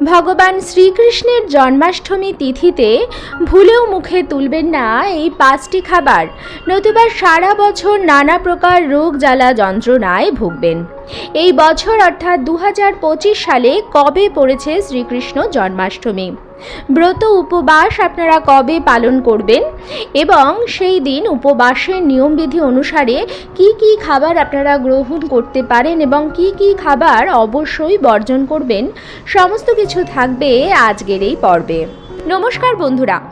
ভগবান শ্রীকৃষ্ণের জন্মাষ্টমী তিথিতে ভুলেও মুখে তুলবেন না এই পাঁচটি খাবার। নতুবা সারা বছর নানা প্রকার রোগ জ্বালা যন্ত্রণায় ভুগবেন। এই বছর অর্থাৎ দু হাজার পঁচিশ সালে কবে পড়েছে শ্রীকৃষ্ণ জন্মাষ্টমী? ব্রত উপবাস আপনারা কবে পালন করবেন? এবং সেই দিন উপবাসের নিয়মবিধি অনুসারে কি কি খাবার আপনারা গ্রহণ করতে পারেন এবং কি কি খাবার অবশ্যই বর্জন করবেন? সমস্ত কিছু থাকবে আজকের এই পর্বে। নমস্কার বন্ধুরা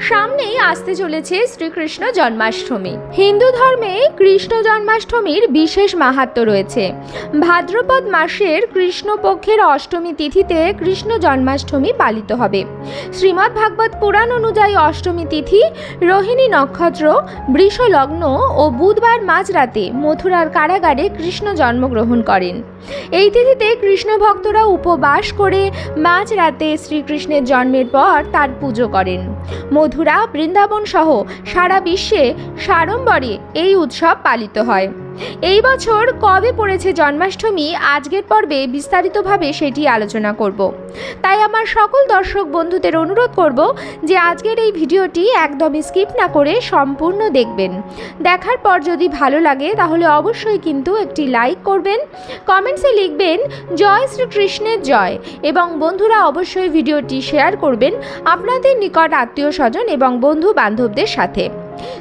সামনেই আসতে চলেছে শ্রীকৃষ্ণ জন্মাষ্টমী। হিন্দু ধর্মে কৃষ্ণ জন্মাষ্টমীর বিশেষ মাহাত্ম্য রয়েছে। ভাদ্রপদ মাসের কৃষ্ণপক্ষের অষ্টমী তিথিতে কৃষ্ণ জন্মাষ্টমী পালিত হবে। শ্রীমদ্ ভাগবত পুরাণ অনুযায়ী অষ্টমী তিথি, রোহিণী নক্ষত্র বৃষ লগ্ন ও বুধবার মাঝরাতে মথুরার কারাগারে কৃষ্ণ জন্মগ্রহণ করেন। এই তিথিতে কৃষ্ণ ভক্তরা উপবাস করে মাঝরাতে শ্রীকৃষ্ণের জন্মের পর তার পুজো করেন। মধুরা বৃন্দাবন সহ সারা বিশ্বে সাড়ম্বরে এই উৎসব পালিত হয়। এই বছর কবে পড়েছে জন্মাষ্টমী, আজকের পর্বে বিস্তারিতভাবে সেটি আলোচনা করব। তাই আমার সকল দর্শক বন্ধুদের অনুরোধ করব যে আজকের এই ভিডিওটি একদমই স্কিপ না করে সম্পূর্ণ দেখবেন। দেখার পর যদি ভালো লাগে, তাহলে অবশ্যই কিন্তু একটি লাইক করবেন, কমেন্টসে লিখবেন, জয় শ্রীকৃষ্ণের জয় এবং বন্ধুরা অবশ্যই ভিডিওটি শেয়ার করবেন আপনাদের নিকট আত্মীয় স্বজন এবং বন্ধু বান্ধবদের সাথে।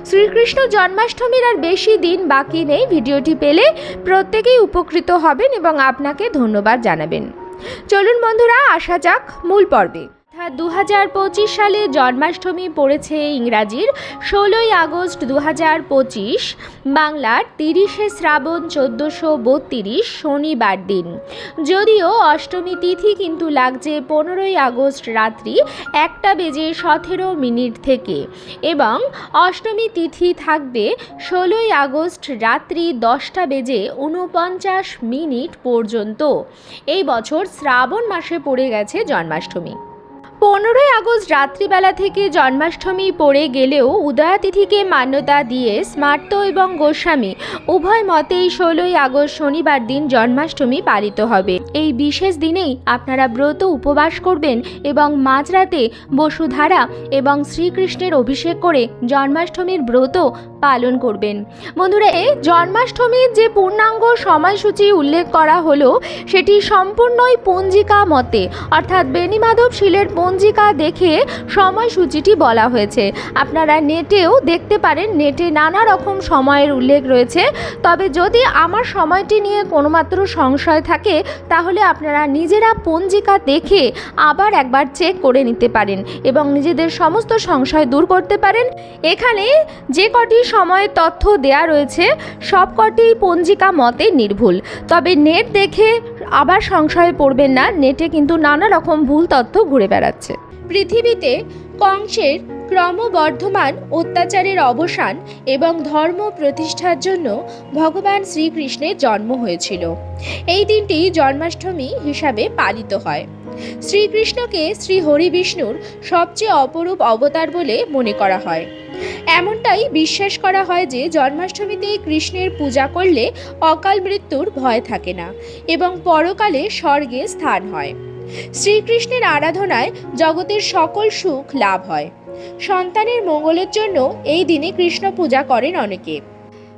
শ্রীকৃষ্ণ জন্মাষ্টমীর আর বেশি দিন বাকি নেই। ভিডিওটি পেলে প্রত্যেকেই উপকৃত হবেন এবং আপনাকে ধন্যবাদ জানাবেন। চলুন বন্ধুরা, আসা যাক মূল পর্বে। দু হাজার পঁচিশ সালে জন্মাষ্টমী পড়েছে ইংরাজির ষোলোই আগস্ট দু হাজার পঁচিশ, বাংলার তিরিশে শ্রাবণ চোদ্দোশো বত্রিশ শনিবার দিন। যদিও অষ্টমী তিথি কিন্তু লাগছে পনেরোই আগস্ট রাত্রি একটা বেজে সতেরো মিনিট থেকে এবং অষ্টমী তিথি থাকবে ষোলোই আগস্ট রাত্রি দশটা বেজে উনপঞ্চাশ মিনিট পর্যন্ত। এই বছর শ্রাবণ মাসে পড়ে গেছে জন্মাষ্টমী। পনেরোই আগস্ট রাত্রিবেলা থেকে জন্মাষ্টমী পড়ে গেলেও উদয়াতিথিকে মান্যতা দিয়ে স্মার্ত এবং গোস্বামী, উভয় মতেই ষোলোই আগস্ট শনিবার দিন জন্মাষ্টমী পালিত হবে। এই বিশেষ দিনেই আপনারা ব্রত উপবাস করবেন এবং মাঝরাতে বসুধারা এবং শ্রীকৃষ্ণের অভিষেক করে জন্মাষ্টমীর ব্রত পালন করবেন। বন্ধুরা, এই জন্মাষ্টমীর যে পূর্ণাঙ্গ সময়সূচি উল্লেখ করা হলো, সেটি সম্পূর্ণই পঞ্জিকা মতে, অর্থাৎ বেণীমাধব শিলের পঞ্জিকা দেখে সময়সূচিটি বলা হয়েছে। আপনারা নেটেও দেখতে পারেন, নেটে নানা রকম সময়ের উল্লেখ রয়েছে। তবে যদি আমার সময়টি নিয়ে কোনোমাত্র সংশয় থাকে তাহলে আপনারা নিজেরা পঞ্জিকা দেখে আবার একবার চেক করে নিতে পারেন এবং নিজেদের সমস্ত সংশয় দূর করতে পারেন। এখানে যে কটি সময়ের তথ্য দেয়া রয়েছে, সব কটি পঞ্জিকা মতে নির্ভুল। তবে নেট দেখে আবার সংশয়ে পড়বেন না নেটে কিন্তু নানা রকম ভুল তথ্য ঘুরে বেড়াচ্ছে। পৃথিবীতে কংসের ক্রমবর্ধমান অত্যাচারের অবসান এবং ধর্ম প্রতিষ্ঠার জন্য ভগবান শ্রীকৃষ্ণের জন্ম হয়েছিল। এই দিনটি জন্মাষ্টমী হিসাবে পালিত হয়। শ্রীকৃষ্ণকে শ্রী হরিবিষ্ণুর সবচেয়ে অপরূপ অবতার বলে মনে করা হয়। এমনটাই বিশ্বাস করা হয় যে জন্মাষ্টমীতে কৃষ্ণের পূজা করলে অকাল মৃত্যুর ভয় থাকে না এবং পরকালে স্বর্গে স্থান হয়। শ্রীকৃষ্ণের আরাধনায় জগতের সকল সুখ লাভ হয়। সন্তানের মঙ্গলের জন্য এই দিনে কৃষ্ণ পূজা করেন অনেকে।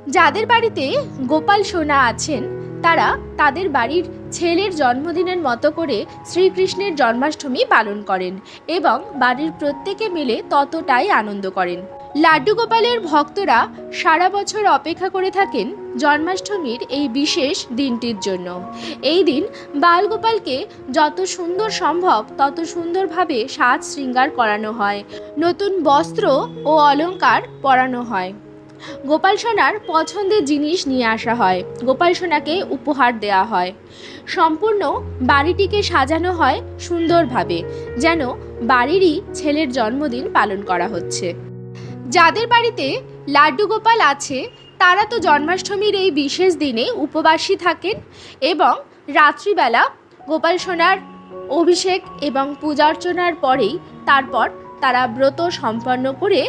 যাদের বাড়িতে গোপাল সোনা আছেন, তারা তাদের বাড়ির ছেলের জন্মদিনের মতো করে শ্রীকৃষ্ণের জন্মাষ্টমী পালন করেন এবং বাড়ির প্রত্যেকে মিলে ততটাই আনন্দ করেন। লাড্ডু গোপালের ভক্তরা সারা বছর অপেক্ষা করে থাকেন জন্মাষ্টমীর এই বিশেষ দিনটির জন্য। এই দিন বালগোপালকে যত সুন্দর সম্ভব, তত সুন্দরভাবে সাজ শৃঙ্গার করানো হয়। নতুন বস্ত্র ও অলংকার পরানো হয়। গোপাল সোনার পছন্দের জিনিস নিয়ে আসা হয়। গোপাল সোনাকে উপহার দেওয়া হয়। সম্পূর্ণ বাড়িটিকে সাজানো হয় সুন্দরভাবে, যেন বাড়িরই ছেলের জন্মদিন পালন করা হচ্ছে। যাদের বাড়িতে লাড্ডু গোপাল আছে, তারা তো জন্মাষ্টমীর এই বিশেষ দিনে উপবাসী থাকেন এবং রাত্রিবেলা গোপাল সোনার অভিষেক এবং পূজা অর্চনার পরেই তারপর তারা ব্রত সম্পন্ন করে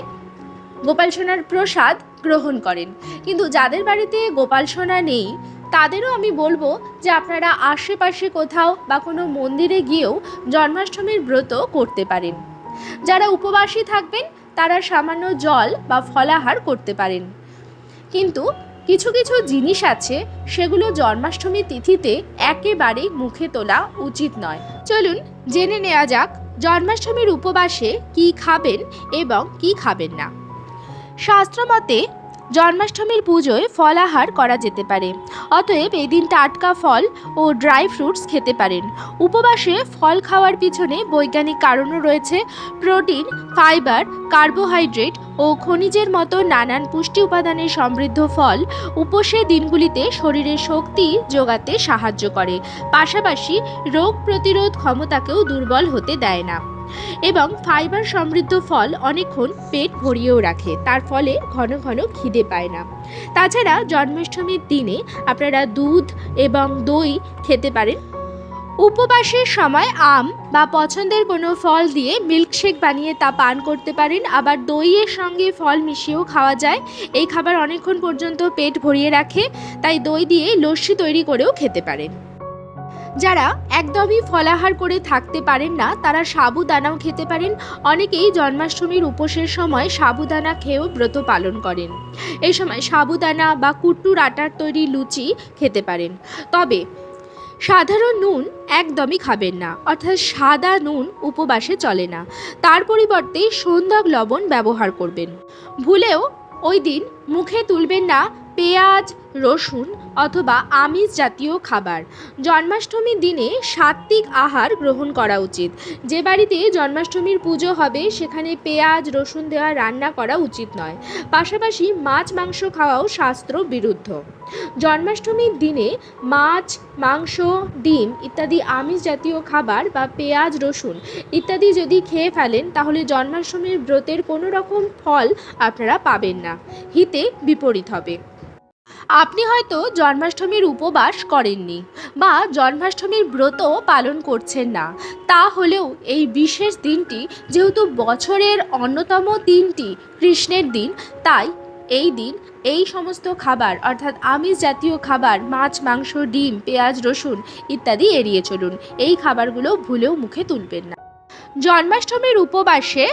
গোপাল সোনার প্রসাদ গ্রহণ করেন। কিন্তু যাদের বাড়িতে গোপাল সোনা নেই, তাদেরও আমি বলব যে আপনারা আশেপাশে কোথাও বা কোনো মন্দিরে গিয়েও জন্মাষ্টমীর ব্রত করতে পারেন। যারা উপবাসী থাকবেন তারা সামান্য জল বা ফলাহার করতে পারেন। কিন্তু কিছু কিছু জিনিস আছে, সেগুলো জন্মাষ্টমী তিথিতে একেবারে মুখে তোলা উচিত নয়। চলুন জেনে নেওয়া যাক জন্মাষ্টমীর উপবাসে কি খাবেন এবং কি খাবেন না। শাস্ত্রমতে জন্মাষ্টমীর পুজোয় ফলাহার করা যেতে পারে। অতএব এই দিন টাটকা ফল ও ড্রাই ফ্রুটস খেতে পারেন। উপবাসে ফল খাওয়ার পিছনে বৈজ্ঞানিক কারণও রয়েছে। প্রোটিন, ফাইবার, কার্বোহাইড্রেট ও খনিজের মতো নানান পুষ্টি উপাদানে সমৃদ্ধ ফল উপসে দিনগুলিতে শরীরের শক্তি যোগাতে সাহায্য করে। পাশাপাশি রোগ প্রতিরোধ ক্ষমতাকেও দুর্বল হতে দেয় না। এবং ফাইবার সমৃদ্ধ ফল অনেকক্ষণ পেট ভরিয়েও রাখে। তার ফলে ঘন ঘন খিদে পায় না। তাছাড়া জন্মাষ্টমীর দিনে আপনারা দুধ এবং দই খেতে পারেন। উপবাসের সময় আম বা পছন্দের কোনো ফল দিয়ে মিল্কশেক বানিয়ে তা পান করতে পারেন। আবার দইয়ের সঙ্গে ফল মিশিয়েও খাওয়া যায়। এই খাবার অনেকক্ষণ পর্যন্ত পেট ভরিয়ে রাখে। তাই দই দিয়ে লস্যি তৈরি করেও খেতে পারেন। যারা একদমই ফলাহার করে থাকতে পারেন না, তারা সাবুদানাও খেতে পারেন। অনেকেই জন্মাষ্টমীর উপোসের সময় সাবুদানা খেয়েও ব্রত পালন করেন। এই সময় সাবুদানা বা কুট্টুর আটার তৈরি লুচি খেতে পারেন। তবে সাধারণ নুন একদমই খাবেন না, অর্থাৎ সাদা নুন উপবাসে চলে না। তার পরিবর্তে সন্ধ্যাক লবণ ব্যবহার করবেন। ভুলেও ওই দিন মুখে তুলবেন না পেঁয়াজ রসুন অথবা আমিষ জাতীয় খাবার। জন্মাষ্টমীর দিনে সাত্ত্বিক আহার গ্রহণ করা উচিত। যে বাড়িতে জন্মাষ্টমীর পুজো হবে, সেখানে পেঁয়াজ, রসুন দেওয়া রান্না করা উচিত নয়। পাশাপাশি মাছ, মাংস খাওয়াও শাস্ত্র বিরুদ্ধ। জন্মাষ্টমীর দিনে মাছ, মাংস, ডিম ইত্যাদি আমিষ জাতীয় খাবার বা পেঁয়াজ, রসুন ইত্যাদি যদি খেয়ে ফেলেন, তাহলে জন্মাষ্টমীর ব্রতের কোনো রকম ফল আপনারা পাবেন না। হিতে বিপরীত হবে। আপনি হয়তো জন্মাষ্টমীর উপবাস করেননি বা জন্মাষ্টমীর ব্রত পালন করছেন না। তা হলেও এই বিশেষ দিনটি যেহেতু বছরের অন্যতম দিনটি কৃষ্ণের দিন, তাই এই দিন এই সমস্ত খাবার, অর্থাৎ আমিষ জাতীয় খাবার, মাছ, মাংস, ডিম, পেঁয়াজ, রসুন ইত্যাদি এড়িয়ে চলুন। এই খাবারগুলো ভুলেও মুখে তুলবেন না। জন্মাষ্টমীর উপবাসে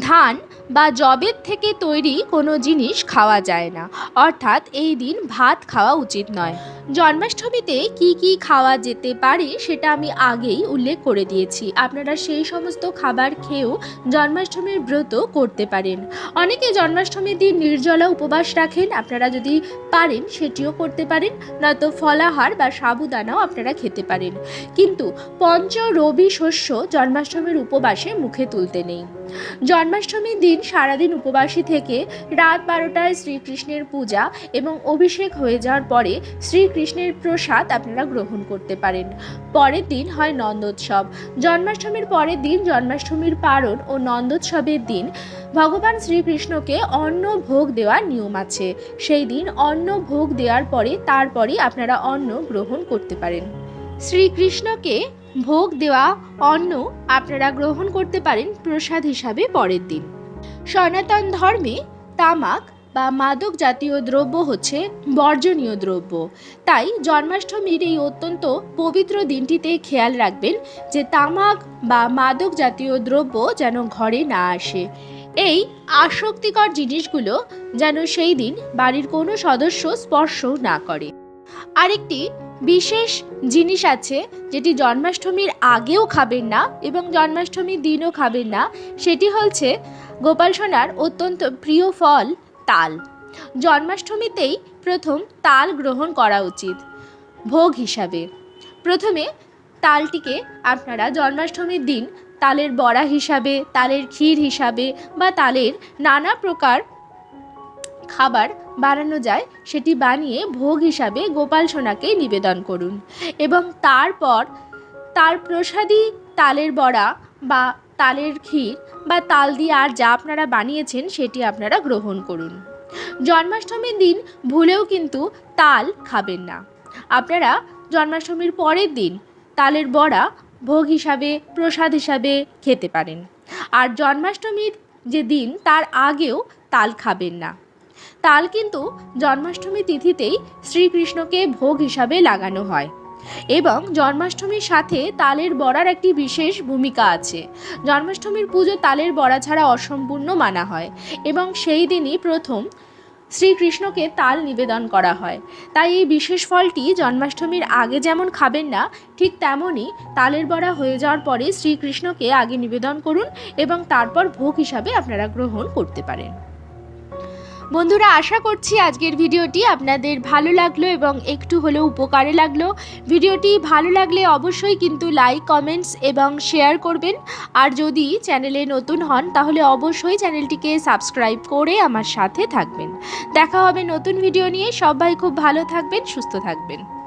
ধান বা জবের থেকে তৈরি কোনো জিনিস খাওয়া যায় না। অর্থাৎ এই দিন ভাত খাওয়া উচিত নয়। জন্মাষ্টমীতে কি কি খাওয়া যেতে পারে সেটা আমি আগেই উল্লেখ করে দিয়েছি। আপনারা সেই সমস্ত খাবার খেয়েও জন্মাষ্টমীর ব্রত করতে পারেন। অনেকে জন্মাষ্টমীর দিন নির্জলা উপবাস রাখেন, আপনারা যদি পারেন সেটিও করতে পারেন, নয়তো ফলাহার বা সাবুদানাও আপনারা খেতে পারেন। কিন্তু পঞ্চ রবি শস্য জন্মাষ্টমীর উপবাসে মুখে তুলতে নেই। জন্মাষ্টমীর দিন সারাদিন উপবাসী থেকে রাত বারোটায় শ্রীকৃষ্ণের পূজা এবং অভিষেক হয়ে যাওয়ার পরে শ্রীকৃষ্ণের প্রসাদ আপনারা গ্রহণ করতে পারেন। পরের দিন হয় নন্দোৎসব। জন্মাষ্টমীর পরের দিন জন্মাষ্টমীর পারণ ও নন্দোৎসবের দিন ভগবান শ্রীকৃষ্ণকে অন্ন ভোগ দেওয়ার নিয়ম আছে। সেই দিন অন্ন ভোগ দেওয়ার পরে তারপরে আপনারা অন্ন গ্রহণ করতে পারেন। শ্রীকৃষ্ণকে ভোগ দেওয়া অন্ন আপনারা গ্রহণ করতে পারেন প্রসাদ হিসাবে পরের দিন। সনাতন ধর্মে তামাক বা মাদক জাতীয় দ্রব্য হচ্ছে বর্জনীয় দ্রব্য। তাই জন্মাষ্টমীর এই অত্যন্ত পবিত্র দিনটিতে খেয়াল রাখবেন যে তামাক বা মাদক জাতীয় দ্রব্য যেন ঘরে না আসে। এই আসক্তিকর জিনিসগুলো যেন সেই দিন বাড়ির কোনো সদস্য স্পর্শ না করে। আরেকটি বিশেষ জিনিস আছে যেটি জন্মাষ্টমীর আগেও খাবেন না এবং জন্মাষ্টমীর দিনও খাবেন না, সেটি হচ্ছে গোপাল সোনার অত্যন্ত প্রিয় ফল তাল। জন্মাষ্টমীতেই প্রথম তাল গ্রহণ করা উচিত, ভোগ হিসাবে। প্রথমে তালটিকে আপনারা জন্মাষ্টমীর দিন তালের বড়া হিসাবে, তালের ক্ষীর হিসাবে বা তালের নানা প্রকার খাবার বানানো যায়, সেটি বানিয়ে ভোগ হিসাবে গোপাল সোনাকে নিবেদন করুন। এবং তারপর তার প্রসাদী তালের বড়া বা তালের ক্ষীর বা তাল দিয়ে আর যা আপনারা বানিয়েছেন সেটি আপনারা গ্রহণ করুন। জন্মাষ্টমীর দিন ভুলেও কিন্তু তাল খাবেন না। আপনারা জন্মাষ্টমীর পরের দিন তালের বড়া ভোগ হিসাবে, প্রসাদ হিসাবে খেতে পারেন। আর জন্মাষ্টমীর যে দিন, তার আগেও তাল খাবেন না। তাল কিন্তু জন্মাষ্টমী তিথিতেই শ্রীকৃষ্ণকে ভোগ হিসাবে লাগানো হয়। এবং জন্মাষ্টমীর সাথে তালের বড়ার একটি বিশেষ ভূমিকা আছে। জন্মাষ্টমীর পুজো তালের বড়া ছাড়া অসম্পূর্ণ মানা হয় এবং সেই দিনই প্রথম শ্রীকৃষ্ণকে তাল নিবেদন করা হয়। তাই এই বিশেষ ফলটি জন্মাষ্টমীর আগে যেমন খাবেন না, ঠিক তেমনই তালের বড়া হয়ে যাওয়ার পরে শ্রীকৃষ্ণকে আগে নিবেদন করুন এবং তারপর ভোগ হিসাবে আপনারা গ্রহণ করতে পারেন। বন্ধুরা, আশা করছি আজকের ভিডিওটি আপনাদের ভালো লাগল এবং একটু হলেও উপকারে লাগল। ভিডিওটি ভালো লাগলে অবশ্যই কিন্তু লাইক, কমেন্টস এবং শেয়ার করবেন। আর যদি চ্যানেলে নতুন হন, তাহলে অবশ্যই চ্যানেলটিকে সাবস্ক্রাইব করে আমার সাথে থাকবেন। দেখা হবে নতুন ভিডিও নিয়ে। সবাই খুব ভালো থাকবেন, সুস্থ থাকবেন।